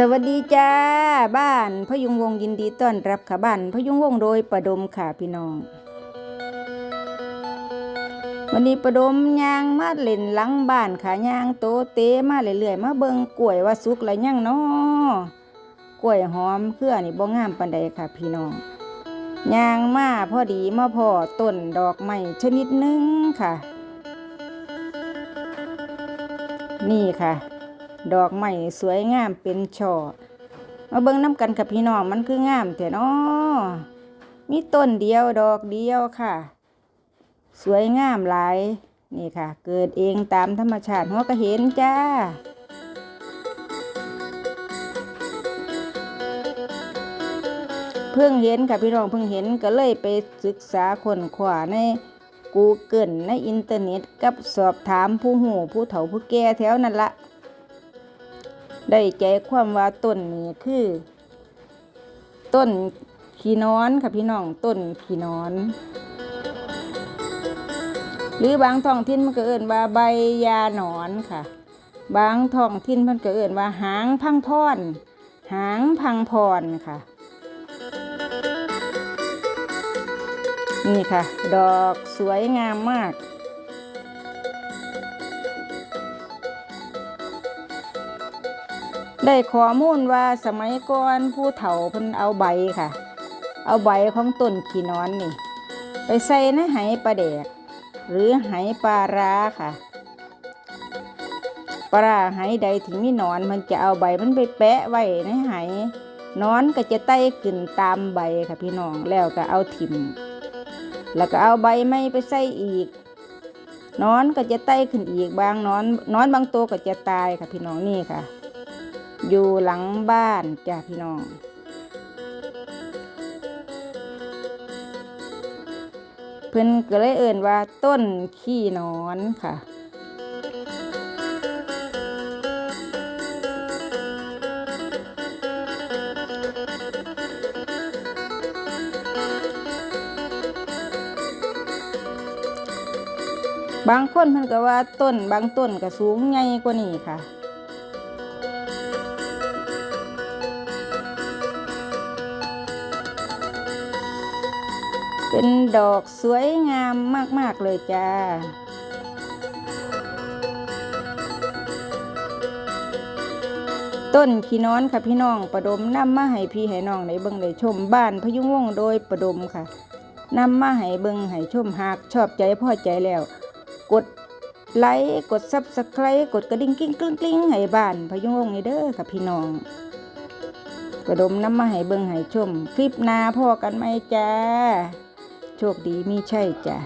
สวัสดีจ้าบ้านพยุงวงยินดีต้อนรับค่ะบ้านพยุงวงโดยประดมค่ะพี่น้อง วันนี้ประดมยางมาเล่นหลังบ้านค่ะยางโตเตมาเรื่อยๆมาเบิงกล้วยว่าสุกแล้วยังเนาะกล้วยหอมเครือนี่บ่งามปานใดค่ะพี่น้องยางมาพอดีมาพอต้นดอกไม้ชนิดหนึงค่ะ นี่ค่ะ ดอกไม้สวยงามเป็นช่อมาเบิ่งน้ำกันกับพี่น้องมันคืองามแต่นาะมีต้นเดียวดอกเดียวค่ะ สวยงามหลาย นี่ค่ะ เกิดเองตามธรรมชาติหัวก็เห็นจ้าเพิ่งเห็นค่ะพี่น้องเพิ่งเห็นก็เลยไปศึกษาค้นคว้าใน Google ในอินเทอร์เน็ต กับสอบถามผู้หูผู้เฒ่าผู้แก่แถวนั่นละ ได้ใจความว่าต้นนี้คือ ต้นขีนอนค่ะพี่น้องต้นขีนอน หรือบางท้องถิ่นมันก็เอิ่นว่าใบยาหนอนค่ะ บางท้องถิ่นมันก็เอิ่นว่าหางพังพรหางพังพรค่ะนี่ค่ะ ดอกสวยงามมาก ได้ข้อมูลว่าสมัยก่อนผู้เฒ่าเพิ่นเอาใบค่ะ เอาใบของต้นขีนอนนี่ ไปใส่ในไหปลาแดก หรือไหปลาร้าค่ะปลาไหใดที่มีนอนมันจะเอาใบมันไปแปะไว้ในไหนอนก็จะไต่ขึ้นตามใบค่ะพี่น้องแล้วก็เอาถิ่มแล้วก็เอาใบไม้ไปใส่อีกนอนก็จะไต่ขึ้นอีกบางนอนนอนบางตัวก็จะตายค่ะพี่น้องนี่ค่ะ อยู่หลังบ้านจ้ะพี่น้องเพิ่นก็เลยเอ่นว่าต้นขี้นอนค่ะบางคนเพิ่นก็ว่าต้นบางต้นก็สูงใหญ่กว่านี้ค่ะ เป็นดอกสวยงามมาก ๆ เลยจ้า ต้นขี้น้อนค่ะพี่น้องประดมนำมาให้พี่ให้น้องในเบิ่งได้ชมบ้านพยุงวงโดยประดมค่ะนำมาให้เบิ่งให้ชมหากชอบใจพ่อใจแล้ว กดไลค์กดซับสไครต์กดกระดิ่งกิ้งกลิ้งกลิ้งให้บ้านพยุงวงศ์นี่เด้อค่ะพี่น้องประดมน้ำมาให้เบิ่งให้ชม คลิปหน้าพ่อกันไหมจ้า โชคดีมีใช่จ้ะ